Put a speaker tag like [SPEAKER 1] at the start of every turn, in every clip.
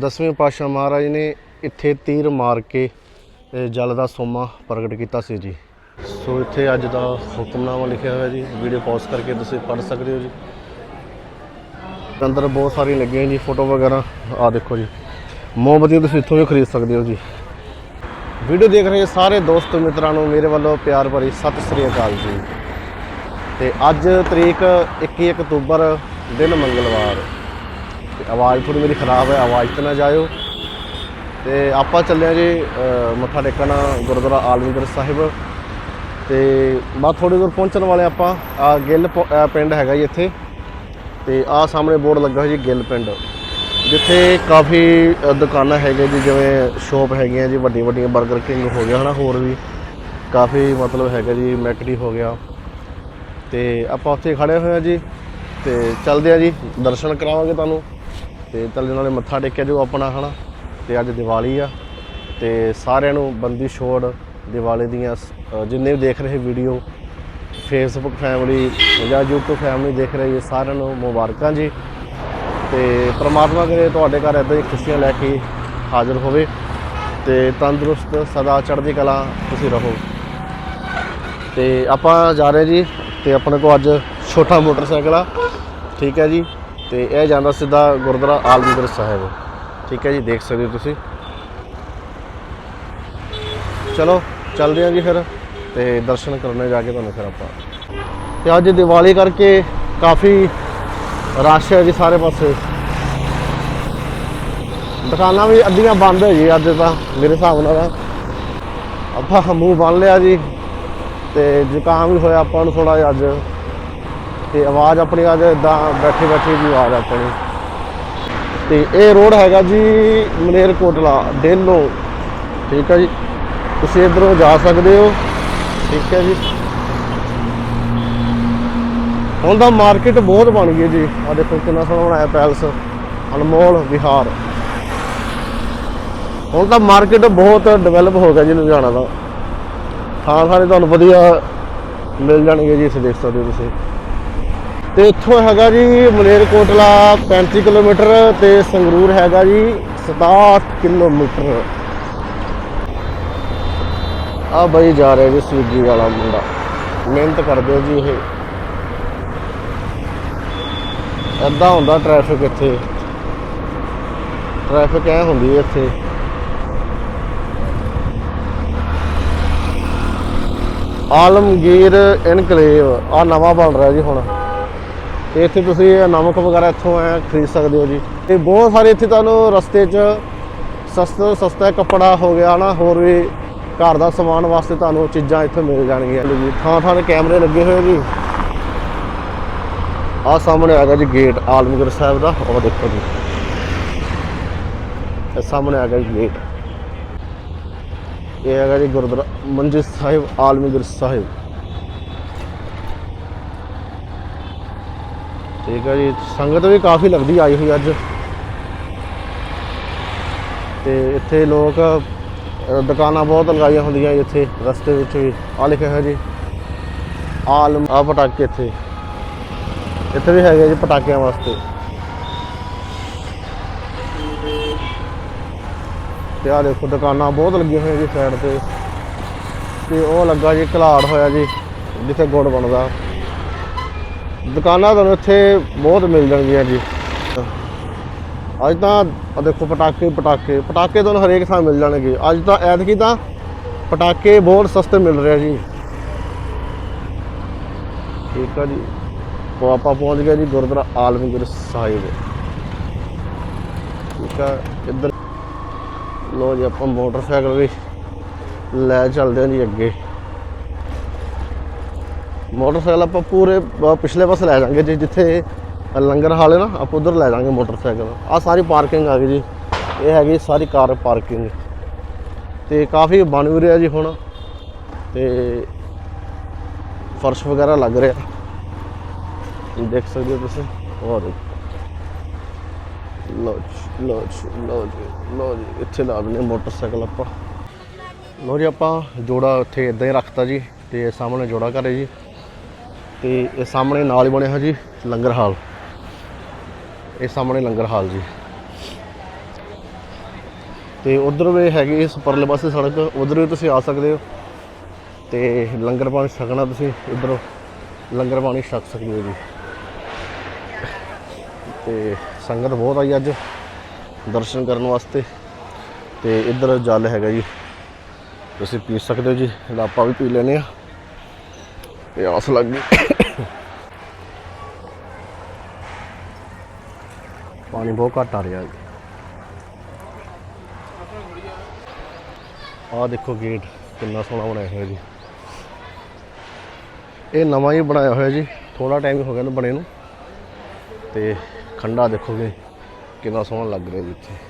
[SPEAKER 1] ਦਸਵੇਂ ਪਾਤਸ਼ਾਹ ਮਹਾਰਾਜ ਨੇ ਇੱਥੇ ਤੀਰ ਮਾਰ ਕੇ ਜਲ ਦਾ ਸੋਮਾ ਪ੍ਰਗਟ ਕੀਤਾ ਸੀ ਜੀ। ਸੋ ਇੱਥੇ ਅੱਜ ਦਾ ਹੁਕਮਨਾਮਾ ਲਿਖਿਆ ਹੋਇਆ ਜੀ। ਵੀਡੀਓ ਪੌਜ਼ ਕਰਕੇ ਤੁਸੀਂ ਪੜ੍ਹ ਸਕਦੇ ਹੋ ਜੀ। ਅੰਦਰ ਬਹੁਤ ਸਾਰੀ ਲੱਗੀਆਂ ਜੀ ਫੋਟੋ ਵਗੈਰਾ। ਆ ਦੇਖੋ ਜੀ। ਮੋਮਬਤੀਆਂ ਤੁਸੀਂ ਇੱਥੋਂ ਵੀ ਖਰੀਦ ਸਕਦੇ ਹੋ ਜੀ। ਵੀਡੀਓ ਦੇਖ ਰਹੇ ਸਾਰੇ ਦੋਸਤ ਮਿੱਤਰਾਂ ਨੂੰ, ਮੇਰੇ ਵੱਲੋਂ ਪਿਆਰ ਭਰੀ ਸਤਿ ਸ੍ਰੀ ਅਕਾਲ ਜੀ। ਤੇ ਅੱਜ ਤਰੀਕ 21 ਅਕਤੂਬਰ, ਦਿਨ ਮੰਗਲਵਾਰ। ਆਵਾਜ਼ ਥੋੜੀ ਮੇਰੀ ਖਰਾਬ ਹੈ, ਆਵਾਜ਼ ਤੇ ਨਾ ਜਾਇਓ। ਤੇ ਆਪਾਂ ਚੱਲੇ ਹਾਂ ਜੀ ਮੱਥਾ ਟੇਕਣ ਗੁਰਦੁਆਰਾ ਆਲਮਗੀਰ ਸਾਹਿਬ। ਤੇ ਬਸ ਥੋੜੀ ਦੂਰ ਪਹੁੰਚਣ ਵਾਲੇ ਆਪਾਂ। ਆ ਗਿੱਲ ਪਿੰਡ ਹੈਗਾ ਜੀ ਇੱਥੇ। ਤੇ ਆ ਸਾਹਮਣੇ ਬੋਰਡ ਲੱਗਾ ਹੋਇਆ ਜੀ, ਗਿੱਲ ਪਿੰਡ। ਜਿੱਥੇ ਕਾਫੀ ਦੁਕਾਨਾਂ ਹੈਗੀਆਂ ਜੀ, ਜਿਵੇਂ ਸ਼ੋਪ ਹੈਗੀਆਂ ਜੀ ਵੱਡੀ ਵੱਡੀਆਂ 버ਗਰ ਕਿੰਗ ਹੋ ਗਿਆ, ਹਨਾ, ਹੋਰ ਵੀ। ਕਾਫੀ ਮਤਲਬ ਹੈਗਾ ਜੀ, ਮੈਕਡੀ ਹੋ ਗਿਆ। ਤੇ ਆਪਾਂ ਉੱਥੇ ਖੜੇ ਹੋਏ ਆ ਜੀ। ਤੇ ਚੱਲਦੇ ਆ ਜੀ, ਦਰਸ਼ਨ ਕਰਾਵਾਂਗੇ ਤੁਹਾਨੂੰ। ਤੇ ਤਲੇ ਨਾਲੇ ਮੱਥਾ ਟੇਕਿਆ ਜੋ ਆਪਣਾ, ਹਨਾ? ਤੇ ਅੱਜ ਦੀਵਾਲੀ ਆ, ਤੇ ਸਾਰਿਆਂ ਨੂੰ ਬੰਦੀ ਛੋੜ ਦੀਵਾਲੀ ਦੀਆਂ ਸ- ਜਿੰਨੇ ਵੀ ਦੇਖ ਰਹੇ ਵੀਡੀਓ ਫੇਸਬੁੱਕ ਫੈਮਿਲੀ ਜਾਂ YouTube ਫੈਮਿਲੀ ਦੇਖ ਰਹੇ ਜੀ ਸਾਰਿਆਂ ਨੂੰ ਮੁਬਾਰਕਾਂ ਜੀ। ਤੇ ਪ੍ਰਮਾਤਮਾ ਕਰੇ ਤੁਹਾਡੇ ਘਰ ਇਦਾਂ ਹੀ ਖੁਸ਼ੀਆਂ ਲੈ ਕੇ ਹਾਜ਼ਰ ਹੋਵੇ, ਤੇ ਤੰਦਰੁਸਤ ਸਦਾ ਚੜ੍ਹਦੀ ਕਲਾ ਤੁਸੀਂ ਰਹੋ। ਤੇ ਆਪਾਂ ਜਾ ਰਹੇ ਜੀ, ਤੇ ਆਪਣੇ ਕੋਲ ਅੱਜ ਛੋਟਾ ਮੋਟਰਸਾਈਕਲ ਆ, ਠੀਕ ਹੈ ਜੀ? ਤੇ ਇਹ ਜਾਂਦਾ ਸਿੱਧਾ ਗੁਰਦੁਆਰਾ ਆਲਮਗੀਰ ਸਾਹਿਬ। ਠੀਕ ਹੈ ਜੀ, ਦੇਖ ਸਕਦੇ ਹੋ ਤੁਸੀਂ। ਚਲੋ, ਚੱਲਦੇ ਹਾਂ ਜੀ ਫਿਰ ਤੇ ਦਰਸ਼ਨ ਕਰਨੇ ਜਾ ਕੇ ਤੁਹਾਨੂੰ ਫਿਰ ਆਪਾਂ। ਤੇ ਅੱਜ ਦੀਵਾਲੀ ਕਰਕੇ ਕਾਫੀ ਰਸ਼ ਹੈ ਜੀ ਸਾਰੇ ਪਾਸੇ। ਦੁਕਾਨਾਂ ਵੀ ਅੱਧੀਆਂ ਬੰਦ ਹੈ ਜੀ ਅੱਜ ਤਾਂ, ਮੇਰੇ ਹਿਸਾਬ ਨਾਲ ਆਪਾਂ ਮੂੰਹ ਬੰਨ ਲਿਆ ਜੀ ਤੇ ਜ਼ੁਕਾਮ ਵੀ ਹੋਇਆ ਆਪਾਂ ਨੂੰ ਥੋੜਾ ਜਿਹਾ ਅੱਜ। ਤੇ ਆਵਾਜ਼ ਆਪਣੀ ਅੱਜ ਇਦਾਂ ਬੈਠੇ ਬੈਠੇ ਦੀ ਆਵਾਜ਼ ਆਪਣੀ। ਤੇ ਇਹ ਰੋਡ ਹੈਗਾ ਜੀ ਮਲੇਰਕੋਟਲਾ ਡੇਲੋ। ਠੀਕ ਹੈ ਜੀ। ਤੁਸੀਂ ਇਧਰੋਂ ਜਾ ਸਕਦੇ ਹੋ। ਠੀਕ ਹੈ ਜੀ। ਹੁਣ ਤਾਂ ਮਾਰਕੀਟ ਬਹੁਤ ਬਣ ਗਈ ਹੈ ਜੀ। ਆ ਦੇਖੋ ਕਿੰਨਾ ਸੋਹਣਾ ਬਣਾਇਆ ਪੈਲਸ, ਅਨਮੋਲ, ਵਿਹਾਰ। ਹੁਣ ਤਾਂ ਮਾਰਕੀਟ ਬਹੁਤ ਡਿਵੈਲਪ ਹੋ ਗਿਆ ਜੀ ਲੁਧਿਆਣਾ ਦਾ। ਥਾਂ ਸਾਰੇ ਤੁਹਾਨੂੰ ਵਧੀਆ ਮਿਲ ਜਾਣਗੇ ਜੀ ਇੱਥੇ ਦੇਖ ਸਕਦੇ ਹੋ ਤੁਸੀਂ। ਤੇ ਇੱਥੋਂ ਹੈਗਾ ਜੀ ਮਲੇਰਕੋਟਲਾ 35 ਕਿਲੋਮੀਟਰ ਤੇ ਸੰਗਰੂਰ ਹੈਗਾ ਜੀ 67 ਕਿਲੋਮੀਟਰ। ਆ ਬਈ ਜਾ ਰਿਹਾ ਜੀ ਸਵੀਗੀ ਵਾਲਾ ਮੁੰਡਾ। ਮਿਹਨਤ ਕਰਦੇ ਜੀ ਇਹ। ਏਦਾਂ ਹੁੰਦਾ ਟ੍ਰੈਫਿਕ ਇੱਥੇ। ਟ੍ਰੈਫਿਕ ਐ ਹੁੰਦੀ ਹੈ ਇੱਥੇ। ਆਲਮਗੀਰ ਇਨਕਲੇਵ ਆ ਨਵਾਂ ਬਣ ਰਿਹਾ ਜੀ ਹੁਣ। ਤੇ ਇੱਥੇ ਤੁਸੀਂ ਇਹ ਨਮਕ ਵਗੈਰਾ ਇੱਥੋਂ ਐ ਖਰੀਦ ਸਕਦੇ ਹੋ ਜੀ। ਤੇ ਬਹੁਤ ਸਾਰੇ ਇੱਥੇ ਤੁਹਾਨੂੰ ਰਸਤੇ 'ਚ ਸਸਤਾ ਸਸਤਾ ਕੱਪੜਾ ਹੋ ਗਿਆ ਨਾ ਹੋਰ ਵੀ ਘਰ ਦਾ ਸਮਾਨ ਵਾਸਤੇ ਤੁਹਾਨੂੰ ਚੀਜ਼ਾਂ ਇੱਥੇ ਮਿਲ ਜਾਣਗੀਆਂ ਜੀ। ਥਾਂ ਥਾਂ ਤੇ ਕੈਮਰੇ ਲੱਗੇ ਹੋਏ ਜੀ। ਆ ਸਾਹਮਣੇ ਹੈਗਾ ਜੀ ਗੇਟ ਆਲਮਗੀਰ ਸਾਹਿਬ ਦਾ, ਉਹ ਦੇਖੋ ਜੀ। ਇਹ ਸਾਹਮਣੇ ਹੈਗਾ ਜੀ ਗੇਟ। ਇਹ ਹੈਗਾ ਜੀ ਗੁਰਦੁਆਰਾ ਮੰਜੀ ਸਾਹਿਬ ਆਲਮਗੀਰ ਸਾਹਿਬ। ਠੀਕ ਹੈ ਜੀ, ਸੰਗਤ ਵੀ ਕਾਫੀ ਲੱਗਦੀ ਆਈ ਹੋਈ ਅੱਜ। ਤੇ ਇੱਥੇ ਲੋਕ ਦੁਕਾਨਾਂ ਬਹੁਤ ਲਗਾਈਆਂ ਹੁੰਦੀਆਂ ਜੀ ਇੱਥੇ, ਰਸਤੇ ਵਿੱਚ ਵੀ। ਆ ਲਿਖਿਆ ਹੋਇਆ ਜੀ, ਆਲਮ ਆ ਪਟਾਕੇ ਇੱਥੇ। ਇੱਥੇ ਵੀ ਹੈਗੇ ਜੀ ਪਟਾਕਿਆਂ ਵਾਸਤੇ। ਤੇ ਆ ਦੇਖੋ, ਦੁਕਾਨਾਂ ਬਹੁਤ ਲੱਗੀਆਂ ਹੋਈਆਂ ਜੀ ਸਾਈਡ ਤੇ। ਤੇ ਉਹ ਲੱਗਾ ਜੀ ਕਲਾੜ ਹੋਇਆ ਜੀ, ਜਿੱਥੇ ਗੁੜ ਬਣਦਾ। ਦੁਕਾਨਾਂ ਤੁਹਾਨੂੰ ਇੱਥੇ ਬਹੁਤ ਮਿਲ ਜਾਣਗੀਆਂ ਜੀ। ਅੱਜ ਤਾਂ ਦੇਖੋ ਪਟਾਕੇ ਪਟਾਕੇ। ਪਟਾਕੇ ਤੁਹਾਨੂੰ ਹਰੇਕ ਥਾਂ ਮਿਲ ਜਾਣਗੇ। ਅੱਜ ਤਾਂ ਐਤਕੀ ਤਾਂ ਪਟਾਕੇ ਬਹੁਤ ਸਸਤੇ ਮਿਲ ਰਹੇ ਜੀ। ਠੀਕ ਆ ਜੀ। ਉਹ ਆਪਾਂ ਪਹੁੰਚ ਗਏ ਜੀ ਗੁਰਦੁਆਰਾ ਆਲਮਗੀਰ ਸਾਹਿਬ। ਠੀਕ ਆ, ਇੱਧਰ ਲੋ ਜੀ ਆਪਾਂ ਮੋਟਰਸਾਈਕਲ ਵੀ ਲੈ ਚੱਲਦੇ ਹਾਂ ਜੀ ਅੱਗੇ। ਮੋਟਰਸਾਈਕਲ ਆਪਾਂ ਪੂਰੇ ਪਿਛਲੇ ਪਾਸੇ ਲੈ ਜਾਾਂਗੇ ਜੀ, ਜਿੱਥੇ ਲੰਗਰ ਹਾਲ ਹੈ ਨਾ, ਆਪਾਂ ਉਧਰ ਲੈ ਜਾਾਂਗੇ ਮੋਟਰਸਾਈਕਲ। ਆ ਸਾਰੀ ਪਾਰਕਿੰਗ ਆ ਗਈ ਜੀ। ਇਹ ਹੈਗੀ ਸਾਰੀ ਕਾਰ ਪਾਰਕਿੰਗ। ਤੇ ਕਾਫੀ ਬਣ ਵੀ ਰਿਹਾ ਜੀ ਹੁਣ। ਤੇ ਫਰਸ਼ ਵਗੈਰਾ ਲੱਗ ਰਿਹਾ। ਦੇਖ ਸਕਦੇ ਹੋ ਤੁਸੀਂ? ਹੋਰ ਦੇਖੋ ਲੋ ਜੀ ਲੋ ਜੀ ਲੋ ਜੀ ਇੱਥੇ ਲਾ ਦਿੰਦੇ ਮੋਟਰਸਾਈਕਲ ਆਪਾਂ। ਲੋ ਜੀ, ਆਪਾਂ ਜੋੜਾ ਉੱਥੇ ਇਦਾਂ ਹੀ ਰੱਖਤਾ ਜੀ, ਤੇ ਸਾਹਮਣੇ ਜੋੜਾ ਘਰ ਜੀ। ਤੇ ਇਹ ਸਾਹਮਣੇ ਨਾਲ ਹੀ ਬਣਿਆ ਹੋਇਆ ਜੀ ਲੰਗਰ ਹਾਲ। ਇਹ ਸਾਹਮਣੇ ਲੰਗਰ ਹਾਲ ਜੀ। ਤੇ ਉਧਰ ਵੀ ਹੈਗੀ ਇਸ ਪਰਲੇ ਪਾਸੇ ਸੜਕ, ਉਧਰ ਵੀ ਤੁਸੀਂ ਆ ਸਕਦੇ ਹੋ। ਤੇ ਲੰਗਰ ਪਾਣੀ ਛਕਣਾ ਤੁਸੀਂ ਇਧਰੋਂ। ਲੰਗਰ ਪਾਣੀ ਛਕ ਸਕਦੇ ਹੋ ਜੀ। ਤੇ ਸੰਗਤ ਬਹੁਤ ਆਈ ਅੱਜ ਦਰਸ਼ਨ ਕਰਨ ਵਾਸਤੇ। ਤੇ ਇੱਧਰ ਜਲ ਹੈਗਾ ਜੀ। ਤੁਸੀਂ ਪੀ ਸਕਦੇ ਹੋ ਜੀ ਇਹਦਾ ਵੀ ਪੀ ਲੈਨੇ ਆ ਤੇ ਆਸ ਲੱਗ ਗਈ। ਪਾਣੀ ਬਹੁਤ ਘੱਟ ਆ ਰਿਹਾ ਜੀ। ਆਹ ਦੇਖੋ ਗੇਟ ਕਿੰਨਾ ਸੋਹਣਾ ਬਣਾਇਆ ਹੋਇਆ ਜੀ। ਇਹ ਨਵਾਂ ਹੀ ਬਣਾਇਆ ਹੋਇਆ ਜੀ। ਥੋੜਾ ਟਾਈਮ ਹੋ ਗਿਆ ਇਹਨੂੰ ਬਣੇ ਨੂੰ। ਤੇ ਖੰਡਾ ਦੇਖੋਗੇ ਕਿੰਨਾ ਸੋਹਣਾ ਲੱਗ ਰਿਹਾ ਜੀ ਇੱਥੇ।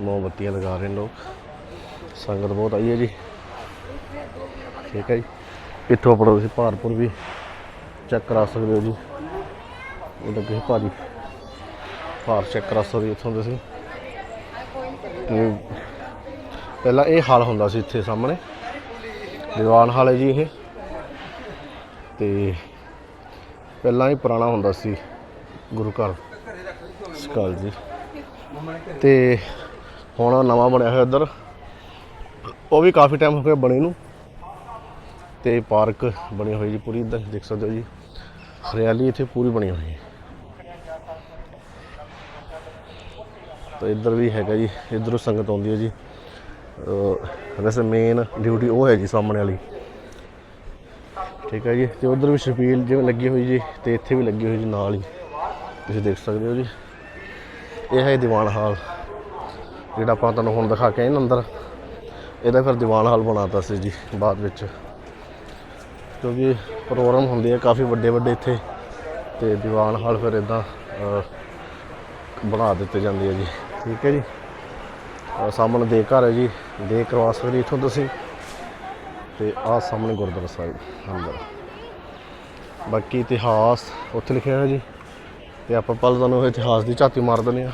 [SPEAKER 1] ਮੋਮਬੱਤੀਆਂ ਲਗਾ ਰਹੇ ਨੇ ਲੋਕ। ਸੰਗਤ ਬਹੁਤ ਆਈ ਹੈ ਜੀ। ਠੀਕ ਹੈ ਜੀ। ਇੱਥੋਂ ਆਪਣਾ ਤੁਸੀਂ ਭਾਰਪੁਰ ਵੀ ਚੈੱਕ ਕਰਾ ਸਕਦੇ ਹੋ ਜੀ। ਇਹ ਲੱਗੇ ਭਾਜੀ ਭਾਰ ਚੈੱਕ ਕਰਾ ਸਕਦੇ ਇੱਥੋਂ ਤੁਸੀਂ। ਪਹਿਲਾਂ ਇਹ ਹਾਲ ਹੁੰਦਾ ਸੀ ਇੱਥੇ ਸਾਹਮਣੇ। ਦੀਵਾਨ ਹਾਲ ਹੈ ਜੀ ਇਹ। ਤੇ ਪਹਿਲਾਂ ਹੀ ਪੁਰਾਣਾ ਹੁੰਦਾ ਸੀ ਗੁਰੂ ਘਰ ਸਕਾਲ ਜੀ। ਤੇ ਹੁਣ, ਨਵਾਂ ਬਣਿਆ ਹੋਇਆ ਇੱਧਰ। ਉਹ ਵੀ ਕਾਫੀ ਟਾਈਮ ਹੋ ਗਿਆ ਬਣੇ ਨੂੰ। ਤੇ ਪਾਰਕ ਬਣੀ ਹੋਈ ਜੀ ਪੂਰੀ ਇੱਧਰ, ਦੇਖ ਸਕਦੇ ਹੋ ਜੀ। ਹਰਿਆਲੀ ਇੱਥੇ ਪੂਰੀ ਬਣੀ ਹੋਈ ਹੈ। ਤਾਂ ਇੱਧਰ ਵੀ ਹੈਗਾ ਜੀ, ਇੱਧਰੋਂ ਸੰਗਤ ਆਉਂਦੀ ਹੈ ਜੀ। ਵੈਸੇ ਮੇਨ ਡਿਊਟੀ ਉਹ ਹੈ ਜੀ ਸਾਹਮਣੇ ਵਾਲੀ। ਠੀਕ ਹੈ ਜੀ, ਤੇ ਉਧਰ ਵੀ ਛਪੀਲ ਜਿਵੇਂ ਲੱਗੀ ਹੋਈ ਜੀ, ਤੇ ਇੱਥੇ ਵੀ ਲੱਗੀ ਹੋਈ ਜੀ ਨਾਲ ਹੀ। ਤੁਸੀਂ ਦੇਖ ਸਕਦੇ ਹੋ ਜੀ। ਇਹ ਹੈ ਦੀਵਾਨ ਹਾਲ। ਜਿਹੜਾ ਆਪਾਂ ਤੁਹਾਨੂੰ ਹੁਣ ਦਿਖਾ ਕੇ ਆਏ ਨਾ ਅੰਦਰ, ਇਹਦਾ ਫਿਰ ਦੀਵਾਨ ਹਾਲ ਬਣਾਤਾ ਸੀ ਜੀ ਬਾਅਦ ਵਿੱਚ। ਕਿਉਂਕਿ ਪ੍ਰੋਗਰਾਮ ਹੁੰਦੇ ਆ ਕਾਫੀ ਵੱਡੇ ਵੱਡੇ ਇੱਥੇ, ਤੇ ਦੀਵਾਨ ਹਾਲ ਫਿਰ ਇਦਾਂ ਬਣਾ ਦਿੱਤੇ ਜਾਂਦੇ ਆ ਜੀ। ਠੀਕ ਹੈ ਜੀ? ਸਾਹਮਣੇ ਦੇ ਘਰ ਹੈ ਜੀ ਦੇ ਕਰਵਾ ਸਕਦੇ ਇੱਥੋਂ ਤੁਸੀਂ ਤੇ ਆਹ ਸਾਹਮਣੇ ਗੁਰਦੁਆਰਾ ਸਾਹਿਬ, ਅੰਦਰ। ਬਾਕੀ ਇਤਿਹਾਸ ਉੱਥੇ ਲਿਖਿਆ ਹੈ ਜੀ, ਤੇ ਆਪਾਂ ਪਹਿਲਾਂ ਤੁਹਾਨੂੰ ਇਤਿਹਾਸ ਦੀ ਝਾਤੀ ਮਾਰ ਦਿੰਦੇ ਆ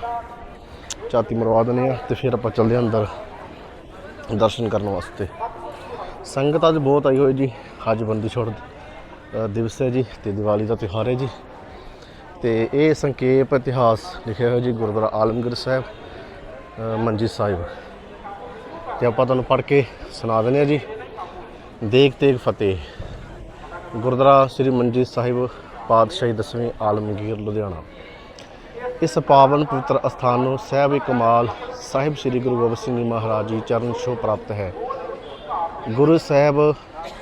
[SPEAKER 1] ਝਾਤੀ ਮਰਵਾ ਦਿੰਦੇ ਆ ਤੇ ਫਿਰ ਆਪਾਂ ਚੱਲਦੇ ਹਾਂ ਅੰਦਰ ਦਰਸ਼ਨ ਕਰਨ ਵਾਸਤੇ। ਸੰਗਤ ਅੱਜ ਬਹੁਤ ਆਈ ਹੋਈ ਜੀ ਅੱਜ ਬੰਦੀ ਛੋੜ ਦਿਵਸ ਹੈ ਜੀ ਤੇ ਦੀਵਾਲੀ ਦਾ ਤਿਉਹਾਰ ਹੈ ਜੀ। ਤੇ ਇਹ ਸੰਖੇਪ ਇਤਿਹਾਸ ਲਿਖਿਆ ਹੋਇਆ ਜੀ ਗੁਰਦੁਆਰਾ ਆਲਮਗੀਰ ਸਾਹਿਬ ਅ, ਮੰਜੀ ਸਾਹਿਬ। ਤੇ ਆਪਾਂ ਤੁਹਾਨੂੰ ਪੜ੍ਹ ਕੇ ਸੁਣਾ ਦਿੰਦੇ ਆ ਜੀ ਦੇਖ ਤੇਗ ਫਤਿਹ। ਗੁਰਦੁਆਰਾ ਸ੍ਰੀ ਮੰਜੀ ਸਾਹਿਬ ਪਾਤਸ਼ਾਹੀ ਦਸਵੇਂ ਆਲਮਗੀਰ ਲੁਧਿਆਣਾ। ਇਸ ਪਾਵਨ ਪਵਿੱਤਰ ਅਸਥਾਨ ਨੂੰ ਸਹਿਬ ਕਮਾਲ ਸਾਹਿਬ ਸ੍ਰੀ ਗੁਰੂ ਗੋਬਿੰਦ ਸਿੰਘ ਜੀ ਮਹਾਰਾਜ ਜੀ ਚਰਨ ਛੋਹ ਪ੍ਰਾਪਤ ਹੈ। ਗੁਰੂ ਸਾਹਿਬ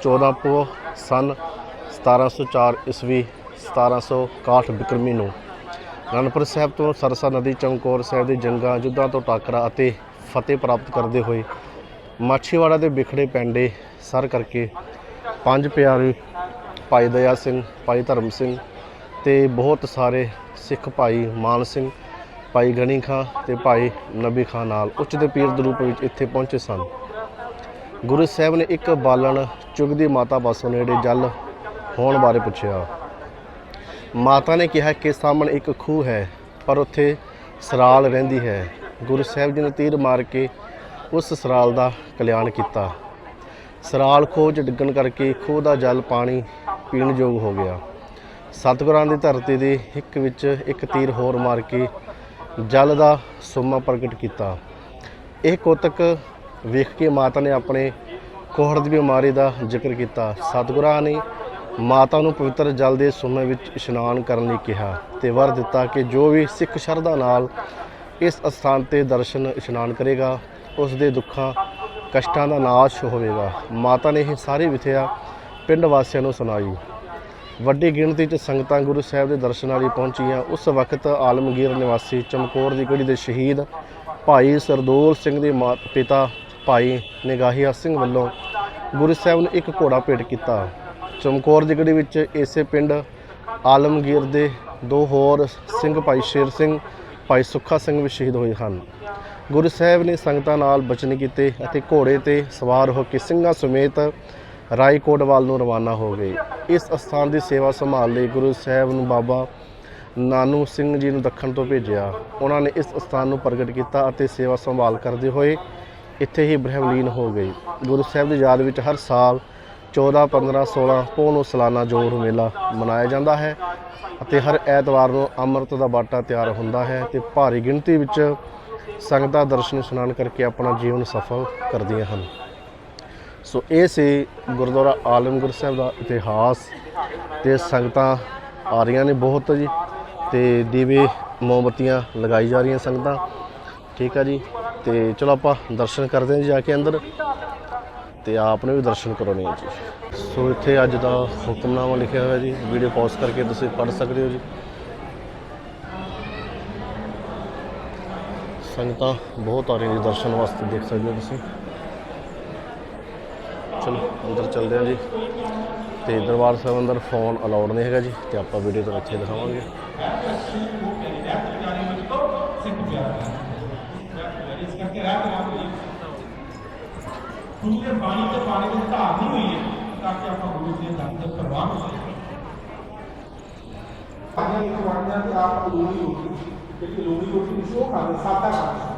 [SPEAKER 1] 14 ਪੋ ਸਨ 1704 ਈਸਵੀ 1761 ਬਿਕਰਮੀ ਨੂੰ ਅਨੰਦਪੁਰ ਸਾਹਿਬ ਤੋਂ ਸਰਸਾ ਨਦੀ ਚਮਕੌਰ ਸਾਹਿਬ ਦੀ ਜੰਗਾਂ, ਯੁੱਧਾਂ ਤੋਂ ਟਾਕਰਾ ਅਤੇ ਫਤਿਹ ਪ੍ਰਾਪਤ ਕਰਦੇ ਹੋਏ ਮਾਛੀਵਾੜਾ ਦੇ ਵਿਖੜੇ ਪੈਂਡੇ ਸਰ ਕਰਕੇ ਪੰਜ ਪਿਆਰੇ ਭਾਈ ਦਇਆ ਸਿੰਘ, ਭਾਈ ਧਰਮ ਸਿੰਘ ਤੇ ਬਹੁਤ ਸਾਰੇ ਸਿੱਖ ਭਾਈ ਮਾਨ ਸਿੰਘ, ਭਾਈ ਗਣੀ ਖਾਂ ਤੇ ਭਾਈ ਨਬੀ ਖਾਂ ਨਾਲ ਉੱਚ ਦੇ ਪੀਰ ਦੇ ਰੂਪ ਵਿੱਚ ਇੱਥੇ ਪਹੁੰਚੇ ਸਨ। ਗੁਰੂ ਸਾਹਿਬ ਨੇ ਇੱਕ ਬਾਲਣ ਚੁਗਦੀ ਮਾਤਾ ਪਾਸੋਂ ਨੇੜੇ ਜਲ ਹੋਣ ਬਾਰੇ ਪੁੱਛਿਆ। ਮਾਤਾ ਨੇ ਕਿਹਾ ਕਿ ਸਾਹਮਣੇ ਇੱਕ ਖੂਹ ਹੈ, ਪਰ ਉੱਥੇ ਸਰਾਲ ਰਹਿੰਦੀ ਹੈ। ਗੁਰੂ ਸਾਹਿਬ ਜੀ ਨੇ ਤੀਰ ਮਾਰ ਕੇ ਉਸ ਸਰਾਲ ਦਾ ਕਲਿਆਣ ਕੀਤਾ। ਸਰਾਲ ਖੋਹ 'ਚ ਡਿੱਗਣ ਕਰਕੇ ਖੂਹ ਦਾ ਜਲ ਪਾਣੀ ਪੀਣ ਯੋਗ ਹੋ ਗਿਆ। ਸਤਿਗੁਰਾਂ ਦੀ ਧਰਤੀ ਦੀ ਇੱਕ ਵਿੱਚ ਇੱਕ ਤੀਰ ਹੋਰ ਮਾਰ ਕੇ ਜਲ ਦਾ ਸੋਮਾ ਪ੍ਰਗਟ ਕੀਤਾ। ਇਹ ਕੋਤਕ ਵੇਖ ਕੇ ਮਾਤਾ ਨੇ ਆਪਣੇ ਕੋਹੜ ਦੀ ਬਿਮਾਰੀ ਦਾ ਜ਼ਿਕਰ ਕੀਤਾ। ਸਤਿਗੁਰਾਂ ਨੇ ਮਾਤਾ ਨੂੰ ਪਵਿੱਤਰ ਜਲ ਦੇ ਸੋਮੇ ਵਿੱਚ ਇਸ਼ਨਾਨ ਕਰਨ ਲਈ ਕਿਹਾ ਤੇ ਵਰ ਦਿੱਤਾ ਕਿ ਜੋ ਵੀ ਸਿੱਖ ਸ਼ਰਧਾ ਨਾਲ ਇਸ ਅਸਥਾਨ ਤੇ ਦਰਸ਼ਨ ਇਸ਼ਨਾਨ ਕਰੇਗਾ ਉਸ ਦੇ ਦੁੱਖਾਂ, ਕਸ਼ਟਾਂ ਦਾ ਨਾਸ਼ ਹੋਵੇਗਾ। ਮਾਤਾ ਨੇ ਇਹ ਸਾਰੀ ਵਿਥਿਆ ਪਿੰਡ ਵਾਸੀਆਂ ਨੂੰ ਸੁਣਾਈ। ਵੱਡੀ ਗਿਣਤੀ 'ਚ ਸੰਗਤਾਂ ਗੁਰੂ ਸਾਹਿਬ ਦੇ ਦਰਸ਼ਨਾਂ ਲਈ ਪਹੁੰਚੀਆਂ। ਉਸ ਵਕਤ ਆਲਮਗੀਰ ਨਿਵਾਸੀ ਚਮਕੌਰ ਦੀ ਗੜੀ ਦੇ ਸ਼ਹੀਦ ਭਾਈ ਸਰਦੂਲ ਸਿੰਘ ਦੇ ਮਾ- ਪਿਤਾ ਭਾਈ ਨਿਗਾਹੀਆ ਸਿੰਘ ਵੱਲੋਂ ਗੁਰੂ ਸਾਹਿਬ ਨੂੰ ਇੱਕ ਘੋੜਾ ਭੇਟ ਕੀਤਾ। ਚਮਕੌਰ ਦੀ ਗੜੀ ਵਿੱਚ ਇਸੇ ਪਿੰਡ ਆਲਮਗੀਰ ਦੇ ਦੋ ਹੋਰ ਸਿੰਘ ਭਾਈ ਸ਼ੇਰ ਸਿੰਘ, ਭਾਈ ਸੁੱਖਾ ਸਿੰਘ ਵੀ ਸ਼ਹੀਦ ਹੋਏ ਹਨ। ਗੁਰੂ ਸਾਹਿਬ ਨੇ ਸੰਗਤਾਂ ਨਾਲ ਬਚਨ ਕੀਤੇ ਅਤੇ ਘੋੜੇ ਤੇ ਸਵਾਰ ਹੋ ਕੇ ਸਿੰਘਾਂ ਸਮੇਤ ਰਾਏਕੋਟ ਵੱਲ ਨੂੰ ਰਵਾਨਾ ਹੋ ਗਏ। ਇਸ ਅਸਥਾਨ ਦੀ ਸੇਵਾ ਸੰਭਾਲ ਲਈ ਗੁਰੂ ਸਾਹਿਬ ਨੂੰ ਬਾਬਾ ਨਾਨੂ ਸਿੰਘ ਜੀ ਨੂੰ ਦੱਖਣ ਤੋਂ ਭੇਜਿਆ। ਉਹਨਾਂ ਨੇ ਇਸ ਅਸਥਾਨ ਨੂੰ ਪ੍ਰਗਟ ਕੀਤਾ ਅਤੇ ਸੇਵਾ ਸੰਭਾਲ ਕਰਦੇ ਹੋਏ ਇੱਥੇ ਹੀ ਬ੍ਰਹਮਲੀਨ ਹੋ ਗਏ। ਗੁਰੂ ਸਾਹਿਬ ਦੀ ਯਾਦ ਵਿੱਚ ਹਰ ਸਾਲ 14 15 16 ਪੋਹ ਨੂੰ ਸਾਲਾਨਾ ਜੋੜ ਮੇਲਾ ਮਨਾਇਆ ਜਾਂਦਾ ਹੈ ਅਤੇ ਹਰ ਐਤਵਾਰ ਨੂੰ ਅੰਮ੍ਰਿਤ ਦਾ ਬਾਟਾ ਤਿਆਰ ਹੁੰਦਾ ਹੈ ਤੇ ਭਾਰੀ ਗਿਣਤੀ ਵਿੱਚ ਸੰਗਤਾਂ ਦਰਸ਼ਨ ਇਸ਼ਨਾਨ ਕਰਕੇ ਆਪਣਾ ਜੀਵਨ ਸਫਲ ਕਰਦੀਆਂ ਹਨ। ਸੋ ਇਹ ਸੀ ਗੁਰਦੁਆਰਾ ਆਲਮਗੀਰ ਸਾਹਿਬ ਦਾ ਇਤਿਹਾਸ ਤੇ ਸੰਗਤਾਂ ਆ ਰਹੀਆਂ ਨੇ ਬਹੁਤ ਜੀ ਤੇ ਦੀਵੇ ਮੋਮਬਤੀਆਂ ਲਗਾਈ ਜਾ ਰਹੀਆਂ ਸੰਗਤਾਂ। ਠੀਕ ਆ ਜੀ, ਤੇ ਚਲੋ ਆਪਾਂ ਦਰਸ਼ਨ ਕਰਦੇ ਹਾਂ ਜੀ ਜਾ ਕੇ ਅੰਦਰ ਤੇ ਆਪ ਨੇ ਵੀ ਦਰਸ਼ਨ ਕਰਾਉਣੇ ਆ ਜੀ। ਸੋ ਇੱਥੇ ਅੱਜ ਦਾ ਹੁਕਮਨਾਮਾ ਲਿਖਿਆ ਹੋਇਆ ਜੀ ਵੀਡੀਓ ਪੌਜ਼ ਕਰਕੇ ਤੁਸੀਂ ਪੜ੍ਹ ਸਕਦੇ ਹੋ ਜੀ। ਸੰਗਤਾਂ ਬਹੁਤ ਆ ਰਹੀਆਂ ਜੀ, ਦਰਸ਼ਨ ਵਾਸਤੇ ਦੇਖ ਸਕਦੇ ਹੋ ਤੁਸੀਂ। ਅੰਦਰ ਚੱਲਦੇ ਹਾਂ ਜੀ। ਤੇ ਦਰਬਾਰ ਸਾਹਿਬ ਅੰਦਰ ਫੋਨ ਅਲਾਉਡ ਨਹੀਂ ਹੈਗਾ ਜੀ, ਤੇ ਆਪਾਂ ਵੀਡੀਓ ਤੋਂ ਇੱਥੇ ਦਿਖਾਵਾਂਗੇ।
[SPEAKER 2] ਗੁਰੂ ਦੇ ਬਾਣੀ ਤੇ ਬਾਣੀ ਦੀ ਧਾਰਨੀ ਹੋਈ ਹੈ ਤਾਂ ਕਿ ਆਪਾਂ ਗੁਰੂ ਦੇ ਦਰ ਤੇ ਪ੍ਰਵਾਨ ਹੋ ਜਾਈਏ
[SPEAKER 3] ਆਇਆ ਇੱਕ ਵਾਰਨਾ ਤੇ ਆਪ ਲੋੜੀ ਰੋਟੀ ਜਿਹੜੀ ਲੋੜੀ ਰੋਟੀ ਨੂੰ ਸ਼ੋਅ ਕਰਦੇ ਸਾਦਾ ਖਾਣਾ।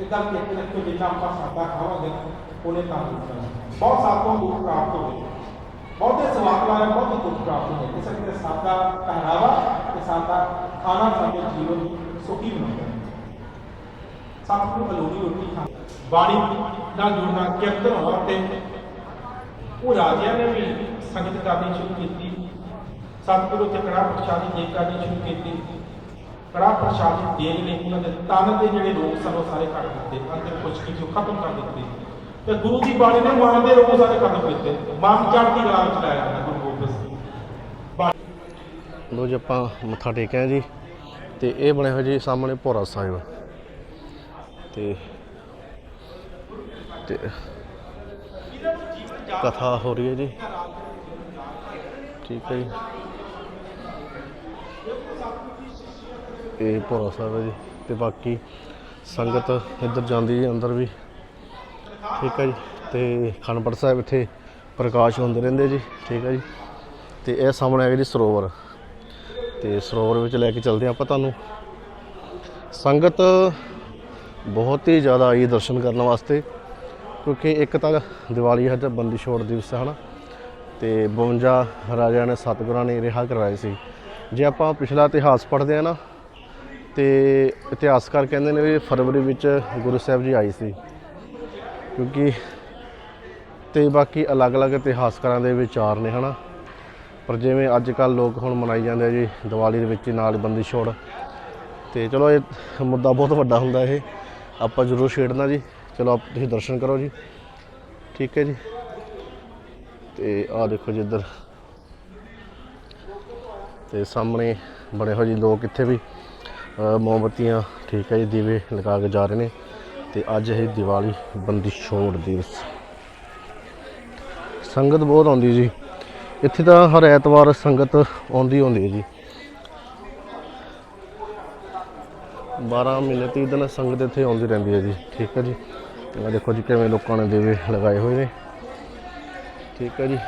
[SPEAKER 3] ਇਹ ਗੱਲ ਕਿ ਰੱਖੋ ਜਿੰਨਾ ਆਪਾਂ ਸਾਦਾ ਖਾਵਾਂਗੇ, ਉਹਨੇ ਤਾਂ ਦੁੱਖ ਬਹੁਤ ਸਾਤੋਂ ਦੁੱਖ ਪ੍ਰਾਪਤ ਹੋਵੇ ਬਹੁਤੇ ਸਵਾਦ ਵਾਲੇ ਬਹੁਤ ਦੁੱਖ ਪ੍ਰਾਪਤ ਹੋਵੇ ਇਸ ਕਰਕੇ ਸਾਦਾ ਪਹਿਰਾਵਾ ਤੇ ਸਾਦਾ ਖਾਣਾ ਸਾਡੇ ਜੀਵਨ ਨੂੰ ਸੁਖੀ ਬਣਾਉਂਦਾ ਹੈ। ਸਭ ਨੂੰ ਅਲੋੜੀ ਰੋਟੀ ਖਾ
[SPEAKER 2] ਬਾਣੀ ਨਾਲ ਜੁੜਨਾ ਕੀਰਤਨ ਹੋਣਾ ਤੇ ਉਹ ਰਾਜਿਆਂ ਨੇ ਵੀ ਸੰਗਤ ਕਰਨੀ ਸ਼ੁਰੂ ਕੀਤੀ। ਸਤਿਗੁਰੂ ਤੇ ਕੜਾ ਪ੍ਰਸ਼ਾਦੀ ਦੇ ਕਰਨੀ ਸ਼ੁਰੂ ਕੀਤੀ। ਕੜਾ ਪ੍ਰਸ਼ਾਦੀ ਦੇਣ ਨੇ ਉਹਨਾਂ ਦੇ ਤਨ ਦੇ ਜਿਹੜੇ ਰੋਗ ਸਨ, ਉਹ ਸਾਰੇ ਕੱਟ ਦਿੱਤੇ। ਅੰਦਰ ਖੁਸ਼ਕੀ ਜੋ ਖਤਮ ਕਰ ਦਿੱਤੀ। ਤੇ ਗੁਰੂ ਦੀ ਬਾਣੀ ਨੇ ਮਨ ਦੇ ਰੋਗ ਸਾਰੇ ਖਤਮ ਕੀਤੇ। ਮਨ ਚੜ੍ਹਦੀ ਕਲਾ ਵਿੱਚ ਲੈ ਆਇਆ ਗੁਰੂ ਗੋਬਿੰਦ ਸਿੰਘ।
[SPEAKER 1] ਲੋ ਜੀ ਆਪਾਂ ਮੱਥਾ ਟੇਕਿਆ ਜੀ। ਤੇ ਇਹ ਬਣਿਆ ਹੋਇਆ ਜੀ ਸਾਹਮਣੇ ਭੋਰਾ ਸਾਹਿਬ। ਤੇ ਤੇ ਕਥਾ ਹੋ ਰਹੀ ਹੈ ਜੀ। ਠੀਕ ਹੈ ਜੀ। ਇਹ ਭੋਰਾ ਸਾਹਿਬ ਹੈ ਜੀ। ਤੇ ਬਾਕੀ ਸੰਗਤ ਇੱਧਰ ਜਾਂਦੀ ਹੈ ਅੰਦਰ ਵੀ। ਠੀਕ ਹੈ ਜੀ। ਤੇ ਖਣਪੜ ਸਾਹਿਬ ਇੱਥੇ ਪ੍ਰਕਾਸ਼ ਹੁੰਦੇ ਰਹਿੰਦੇ ਜੀ, ਠੀਕ ਹੈ ਜੀ। ਤੇ ਇਹ ਸਾਹਮਣੇ ਹੈਗਾ ਜੀ ਸਰੋਵਰ। ਤੇ ਸਰੋਵਰ ਵਿੱਚ ਲੈ ਕੇ ਚੱਲਦੇ ਹਾਂ ਆਪਾਂ ਤੁਹਾਨੂੰ। ਸੰਗਤ ਬਹੁਤ ਹੀ ਜ਼ਿਆਦਾ ਆਈ ਦਰਸ਼ਨ ਕਰਨ ਵਾਸਤੇ, ਕਿਉਂਕਿ ਇੱਕ ਤਾਂ ਦੀਵਾਲੀ ਅੱਜ ਬੰਦੀ ਛੋੜ ਦਿਵਸ ਹੈ, ਹਨਾ। ਤੇ 52 ਰਾਜਿਆਂ ਨੇ ਸਤਿਗੁਰਾਂ ਨੇ ਰਿਹਾ ਕਰਵਾਏ ਸੀ। ਜੇ ਆਪਾਂ ਪਿਛਲਾ ਇਤਿਹਾਸ ਪੜ੍ਹਦੇ ਆ ਨਾ, ਤੇ ਇਤਿਹਾਸਕਾਰ ਕਹਿੰਦੇ ਨੇ ਵੀ ਫਰਵਰੀ ਵਿੱਚ ਗੁਰੂ ਸਾਹਿਬ ਜੀ ਆਈ ਸੀ। ਕਿਉਂਕਿ ਤੇ ਬਾਕੀ ਅਲੱਗ-ਅਲੱਗ ਇਤਿਹਾਸਕਾਰਾਂ ਦੇ ਵਿਚਾਰ ਨੇ ਹਨਾ। ਪਰ ਜਿਵੇਂ ਅੱਜ ਕੱਲ ਲੋਕ ਹੁਣ ਮਨਾਈ ਜਾਂਦੇ ਆ ਜੀ ਦੀਵਾਲੀ ਦੇ ਵਿੱਚ ਨਾਲ ਬੰਦੀ ਛੋੜ। ਤੇ ਚਲੋ ਇਹ ਮੁੱਦਾ ਬਹੁਤ ਵੱਡਾ ਹੁੰਦਾ ਇਹ। ਆਪਾਂ ਜ਼ਰੂਰ ਛੇੜਨਾ ਜੀ। ਚਲੋ ਆਪ ਤੁਸੀਂ ਦਰਸ਼ਨ ਕਰੋ ਜੀ। ਠੀਕ ਹੈ ਜੀ। ਤੇ ਆਹ ਦੇਖੋ ਜੀ ਇੱਧਰ। ਤੇ ਸਾਹਮਣੇ ਬਣੇ ਹੋਏ ਜੀ ਲੋਕ ਇੱਥੇ ਵੀ। ਅ, ਮੋਮਬੱਤੀਆਂ ਠੀਕ ਹੈ ਜੀ ਦੀਵੇ ਲਗਾ ਕੇ ਜਾ ਰਹੇ ਨੇ। ਤੇ ਅੱਜ ਇਹ ਦੀਵਾਲੀ ਬੰਦੀ ਛੋੜ ਦਿਵਸ। ਸੰਗਤ ਬਹੁਤ ਆਉਂਦੀ ਜੀ। ਇੱਥੇ ਤਾਂ ਹਰ ਐਤਵਾਰ ਸੰਗਤ ਆਉਂਦੀ ਹੁੰਦੀ ਹੈ ਜੀ। 12 ਮਹੀਨੇ 30 ਦਿਨ ਸੰਗਤ ਇੱਥੇ ਆਉਂਦੀ ਰਹਿੰਦੀ ਹੈ ਜੀ। ਠੀਕ ਹੈ ਜੀ। ਆਹ ਦੇਖੋ ਜੀ ਕਿਵੇਂ ਲੋਕਾਂ ਨੇ ਦੇਵੇ ਲਗਾਏ ਹੋਏ ਨੇ। ਠੀਕ ਹੈ ਜੀ।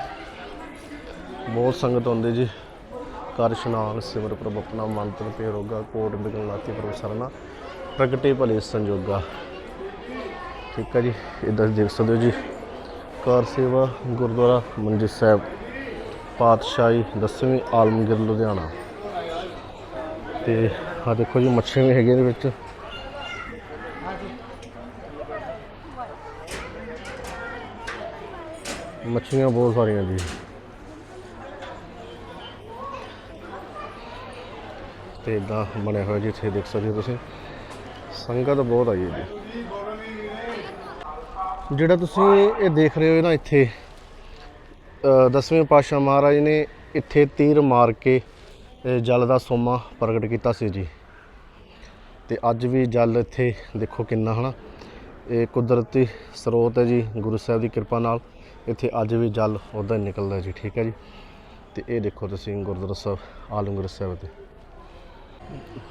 [SPEAKER 1] ਬਹੁਤ ਸੰਗਤ ਆਉਂਦੀ ਜੀ। ਕਰ ਇਸ਼ਨਾਨ, ਸਿਮਰ ਪ੍ਰਭ ਆਪਣਾ ਮੰਤਰ ਤੇ ਰੋਗਾ ਕੋਟ ਬਿਗਲ ਨਾਤੀ ਪ੍ਰਭ ਸਰਨਾ, ਪ੍ਰਗਟੇ ਭਲੇ ਸੰਜੋਗਾ। ਠੀਕ ਹੈ ਜੀ, ਇਧਰ ਦੇਖ ਸਕਦੇ ਹੋ ਜੀ, ਕਾਰ ਸੇਵਾ ਗੁਰਦੁਆਰਾ ਮੰਜੀ ਸਾਹਿਬ, ਪਾਤਸ਼ਾਹੀ ਦਸਵੀਂ ਆਲਮਗੀਰ ਲੁਧਿਆਣਾ। ਤੇ ਆ ਦੇਖੋ ਜੀ, ਮੱਛੀਆਂ ਵੀ ਹੈਗੀਆਂ ਇਹਦੇ ਵਿੱਚ। ਮੱਛੀਆਂ ਬਹੁਤ ਸਾਰੀਆਂ ਜੀ। ਤੇ ਇਦਾਂ ਬਣਿਆ ਹੋਇਆ ਜੀ, ਇੱਥੇ ਦੇਖ ਸਕਦੇ ਹੋ ਤੁਸੀਂ। ਸੰਗਤ ਬਹੁਤ ਆਈ ਹੈ ਜੀ। ਜਿਹੜਾ ਤੁਸੀਂ ਇਹ ਦੇਖ ਰਹੇ ਹੋ ਨਾ ਇੱਥੇ ਦਸਵੇਂ ਪਾਤਸ਼ਾਹ ਮਹਾਰਾਜ ਨੇ ਇੱਥੇ ਤੀਰ ਮਾਰ ਕੇ, ਇਹ ਜਲ ਦਾ ਸੋਮਾ ਪ੍ਰਗਟ ਕੀਤਾ ਸੀ ਜੀ। ਤੇ ਅੱਜ ਵੀ ਜਲ ਇੱਥੇ ਦੇਖੋ ਕਿੰਨਾ ਹਨਾ। ਇਹ ਕੁਦਰਤੀ ਸਰੋਤ ਹੈ ਜੀ, ਗੁਰੂ ਸਾਹਿਬ ਦੀ ਕਿਰਪਾ ਨਾਲ ਇੱਥੇ ਅੱਜ ਵੀ ਜਲ ਉੱਦਾਂ ਹੀ ਨਿਕਲਦਾ ਜੀ, ਠੀਕ ਹੈ ਜੀ। ਤੇ ਇਹ ਦੇਖੋ ਤੁਸੀਂ ਗੁਰਦੁਆਰਾ ਸਾਹਿਬ, ਆਲਮਗੀਰ ਸਾਹਿਬ ਤੇ।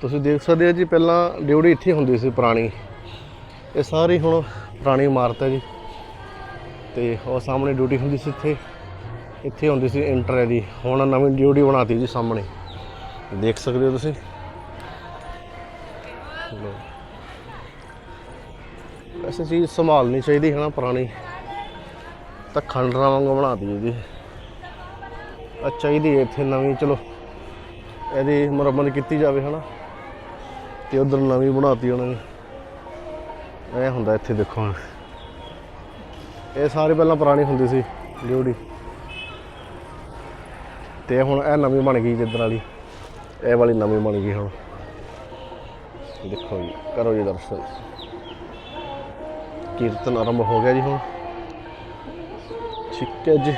[SPEAKER 1] ਤੁਸੀਂ ਦੇਖ ਸਕਦੇ ਹੋ ਜੀ, ਪਹਿਲਾਂ ਡਿਊਟੀ ਇੱਥੇ ਹੁੰਦੀ ਸੀ ਪੁਰਾਣੀ। ਇਹ ਸਾਰੀ ਹੁਣ ਪੁਰਾਣੀ ਇਮਾਰਤ ਹੈ ਜੀ। ਤੇ ਉਹ ਸਾਹਮਣੇ ਡਿਊਟੀ ਹੁੰਦੀ ਸੀ ਇੱਥੇ। ਇੱਥੇ ਹੁੰਦੀ ਸੀ ਇੰਟਰ ਹੈ ਜੀ ਹੁਣ ਨਵੀਂ ਡਿਊਟੀ ਬਣਾਤੀ ਜੀ ਸਾਹਮਣੇ। ਦੇਖ ਸਕਦੇ ਹੋ ਤੁਸੀਂ? ਲਓ। ਵੈਸੇ ਚੀਜ਼ ਸੰਭਾਲਣੀ ਚਾਹੀਦੀ ਹੈ ਨਾ ਪੁਰਾਣੀ। ਤਾਂ ਖੰਡਰਾਂ ਵਾਂਗੂ ਬਣਾਤੀ ਜੀ। ਆ ਚਾਹੀਦੀ ਹੈ ਇੱਥੇ ਨਵੀਂ, ਚਲੋ। ਇਹਦੀ ਮੁਰੰਮਤ ਕੀਤੀ ਜਾਵੇ ਹਨਾ। ਤੇ ਉਧਰ ਨਵੀਂ ਬਣਾਤੀ ਉਹਨਾਂ ਨੇ। ਇਹ ਹੁੰਦਾ ਇੱਥੇ ਦੇਖੋ ਹੁਣ। ਇਹ ਸਾਰੇ ਪਹਿਲਾਂ ਪੁਰਾਣੀ ਹੁੰਦੀ ਸੀ ਡਿਊਟੀ। ਤੇ ਹੁਣ ਇਹ ਨਵੀਂ ਬਣ ਗਈ ਜਿੱਧਰ ਵਾਲੀ। ਇਹ ਵਾਲੀ ਨਵੀਂ ਬਣ ਗਈ ਹੁਣ। ਦੇਖੋ ਜੀ, ਕਰੋ ਜੀ ਦਰਸ਼ਨ। ਕੀਰਤਨ ਆਰੰਭ ਹੋ ਗਿਆ ਜੀ ਹੁਣ। ਠੀਕ ਹੈ ਜੀ।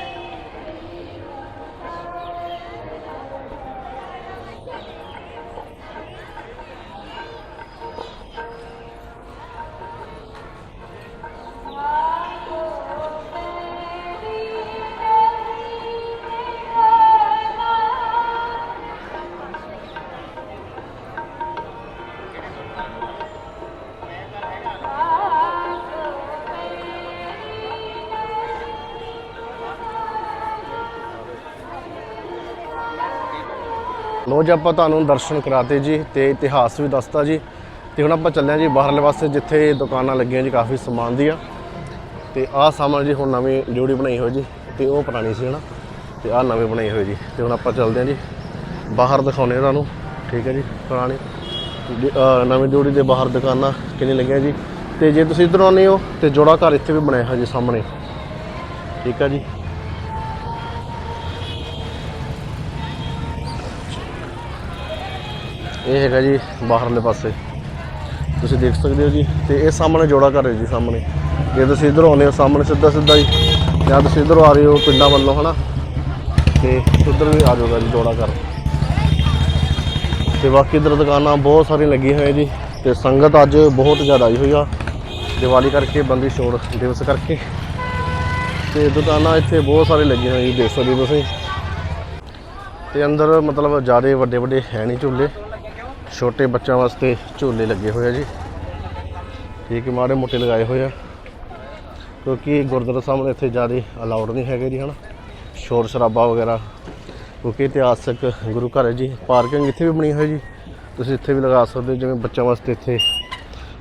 [SPEAKER 1] ਲੋ ਜੀ, ਆਪਾਂ ਤੁਹਾਨੂੰ ਦਰਸ਼ਨ ਕਰਾਤੇ ਜੀ ਤੇ ਇਤਿਹਾਸ ਵੀ ਦੱਸਤਾ ਜੀ। ਤੇ ਹੁਣ ਆਪਾਂ ਚੱਲੇ ਹਾਂ ਜੀ ਬਾਹਰਲੇ ਪਾਸੇ, ਜਿੱਥੇ ਦੁਕਾਨਾਂ ਲੱਗੀਆਂ ਜੀ, ਕਾਫੀ ਸਮਾਨ ਦੀਆਂ। ਤੇ ਆਹ ਸਾਹਮਣੇ ਜੀ ਹੁਣ ਨਵੀਂ ਡਿਊਟੀ ਬਣਾਈ ਹੋਈ ਜੀ, ਤੇ ਉਹ ਪੁਰਾਣੀ ਸੀ ਹਨਾ। ਤੇ ਆਹ ਨਵੀਂ ਬਣਾਈ ਹੋਈ ਜੀ। ਤੇ ਹੁਣ ਆਪਾਂ ਚੱਲਦੇ ਹਾਂ ਜੀ, ਬਾਹਰ ਦਿਖਾਉਣੇ ਤੁਹਾਨੂੰ। ਠੀਕ ਹੈ ਜੀ, ਪੁਰਾਣੀ। ਨਵੀਂ ਡਿਊਟੀ ਦੇ ਬਾਹਰ ਦੁਕਾਨਾਂ ਕਿੰਨੀ ਲੱਗੀਆਂ ਜੀ। ਤੇ ਜੇ ਤੁਸੀਂ ਇੱਧਰੋਂ ਆਉਂਦੇ ਹੋ, ਤੇ ਜੋੜਾ ਘਰ ਇੱਥੇ ਵੀ ਬਣਾਇਆ ਹੋਇਆ ਜੀ ਸਾਹਮਣੇ। ਠੀਕ ਹੈ ਜੀ। ਇਹ ਹੈਗਾ ਜੀ ਬਾਹਰਲੇ ਪਾਸੇ। ਤੁਸੀਂ ਦੇਖ ਸਕਦੇ ਹੋ ਜੀ, ਤੇ ਇਹ ਸਾਹਮਣੇ ਜੋੜਾ ਘਰ ਹੈ ਜੀ ਸਾਹਮਣੇ। ਜੇ ਤੁਸੀਂ ਇਧਰੋਂ ਆਉਂਦੇ ਹੋ, ਸਾਹਮਣੇ ਸਿੱਧਾ ਸਿੱਧਾ ਹੀ, ਜਾਂ ਤੁਸੀਂ ਇਧਰੋਂ ਆ ਰਹੇ ਹੋ ਪਿੰਡਾਂ ਵੱਲੋਂ, ਹਨਾ? ਤੇ ਉਧਰ ਵੀ ਆ ਜਾਊਗਾ ਜੀ ਜੋੜਾ ਘਰ। ਤੇ ਬਾਕੀ ਇਧਰ ਦੁਕਾਨਾਂ ਬਹੁਤ ਸਾਰੀਆਂ ਲੱਗੀਆਂ ਹੋਈਆਂ ਜੀ, ਤੇ ਸੰਗਤ ਅੱਜ ਬਹੁਤ ਜ਼ਿਆਦਾ ਆਈ ਹੋਈ ਆ। ਦੀਵਾਲੀ ਕਰਕੇ ਬੰਦੀ ਛੋੜ ਦਿਵਸ ਕਰਕੇ। ਤੇ ਦੁਕਾਨਾਂ ਇੱਥੇ ਬਹੁਤ ਸਾਰੇ ਲੱਗੀਆਂ ਹੋਈਆਂ ਜੀ, ਦੇਖ ਸਕਦੇ ਹੋ ਤੁਸੀਂ। ਤੇ ਅੰਦਰ ਮਤਲਬ ਜ਼ਿਆਦਾ ਵੱਡੇ ਵੱਡੇ ਹੈ ਨਹੀਂ ਝੂਲੇ। ਛੋਟੇ ਬੱਚਿਆਂ ਵਾਸਤੇ ਝੂਲੇ ਲੱਗੇ ਹੋਏ ਆ ਜੀ। ਠੀਕ ਹੈ, ਮਾੜੇ ਮੋਟੇ ਲਗਾਏ ਹੋਏ ਆ। ਕਿਉਂਕਿ ਗੁਰਦੁਆਰਾ ਸਾਹਮਣੇ ਇੱਥੇ ਜ਼ਿਆਦਾ ਅਲਾਉਡ ਨਹੀਂ ਹੈਗੇ ਜੀ, ਹਨਾ। ਸ਼ੋਰ ਸ਼ਰਾਬਾ ਵਗੈਰਾ, ਕਿਉਂਕਿ ਇਤਿਹਾਸਕ ਗੁਰੂ ਘਰ ਹੈ ਜੀ। ਪਾਰਕਿੰਗ ਇੱਥੇ ਵੀ ਬਣੀ ਹੋਈ ਜੀ। ਤੁਸੀਂ ਇੱਥੇ ਵੀ ਲਗਾ ਸਕਦੇ ਹੋ, ਜਿਵੇਂ ਬੱਚਿਆਂ ਵਾਸਤੇ ਇੱਥੇ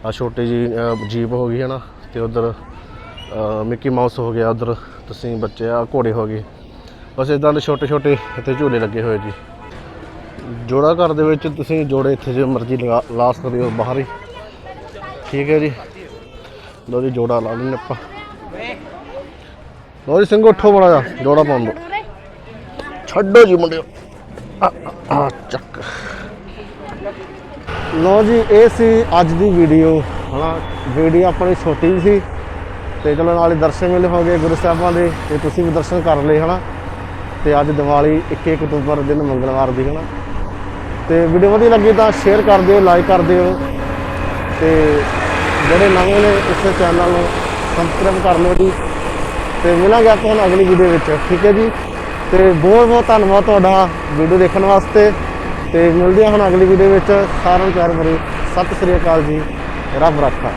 [SPEAKER 1] ਆ ਛੋਟੀ ਜੀ ਜੀਪ ਹੋ ਗਈ, ਹਨਾ। ਤੇ ਉਧਰ ਮਿੱਕੀ ਮਾਊਸ ਹੋ ਗਿਆ, ਉਧਰ ਤੁਸੀਂ ਬੱਚੇ ਆ ਘੋੜੇ ਹੋ ਗਏ। ਬਸ ਇਦਾਂ ਦੇ ਛੋਟੇ ਛੋਟੇ ਇੱਥੇ ਝੂਲੇ ਲੱਗੇ ਹੋਏ ਜੀ। ਜੋੜਾ ਘਰ ਦੇ ਵਿੱਚ ਤੁਸੀਂ ਜੋੜੇ ਇੱਥੇ ਜੇ ਮਰਜ਼ੀ ਲਗਾ ਲਾ ਸਕਦੇ ਹੋ ਬਾਹਰ ਹੀ। ਠੀਕ ਹੈ ਜੀ। ਲੋ ਜੀ ਜੋੜਾ ਲਾ ਲੈਂਦੇ ਆਪਾਂ। ਲੋ ਜੀ ਸਿੰਘ, ਉੱਠੋ ਬੜਾ ਜਾ ਜੋੜਾ ਪਾਉਣ ਦੋ ਛੱਡੋ ਜੀ ਮੁੰਡਿਓ। ਆ ਚੱਕ। ਲੋ ਜੀ, ਇਹ ਸੀ ਅੱਜ ਦੀ ਵੀਡੀਓ। ਹਨਾ, ਵੀਡੀਓ ਆਪਣੀ ਛੋਟੀ ਸੀ। ਤੇ ਚਲੋ ਨਾਲੇ ਦਰਸ਼ਨ ਮੇਲੇ ਹੋ ਗਏ ਗੁਰੂ ਸਾਹਿਬਾਂ ਦੇ। ਤੇ ਤੁਸੀਂ ਵੀ ਦਰਸ਼ਨ ਕਰ ਲਏ, ਹਨਾ। ਤੇ ਅੱਜ ਦੀਵਾਲੀ 21 ਅਕਤੂਬਰ, ਦਿਨ ਮੰਗਲਵਾਰ ਦੀ, ਹਨਾ। ਤੇ ਵੀਡੀਓ ਵਧੀਆ ਲੱਗੀ ਤਾਂ ਸ਼ੇਅਰ ਕਰ ਦਿਓ ਲਾਈਕ ਕਰ ਦਿਓ ਤੇ ਜਿਹੜੇ ਨਵੇਂ ਨੇ ਇਸ ਚੈਨਲ ਨੂੰ ਸਬਸਕ੍ਰਾਈਬ ਕਰ ਲਓ ਜੀ। ਤੇ ਮਿਲਾਂਗੇ ਆਪਾਂ ਹੁਣ ਅਗਲੀ ਵੀਡੀਓ ਵਿੱਚ, ਠੀਕ ਹੈ ਜੀ? ਤੇ ਬਹੁਤ ਬਹੁਤ ਧੰਨਵਾਦ ਤੁਹਾਡਾ ਵੀਡੀਓ ਦੇਖਣ ਵਾਸਤੇ। ਤੇ ਮਿਲਦੇ ਹਾਂ ਹੁਣ ਅਗਲੀ ਵੀਡੀਓ ਵਿੱਚ। ਸਾਰਿਆਂ ਨੂੰ ਪਿਆਰ ਭਰੀ ਸਤਿ ਸ੍ਰੀ ਅਕਾਲ ਜੀ। ਰੱਬ ਰੱਖਾ।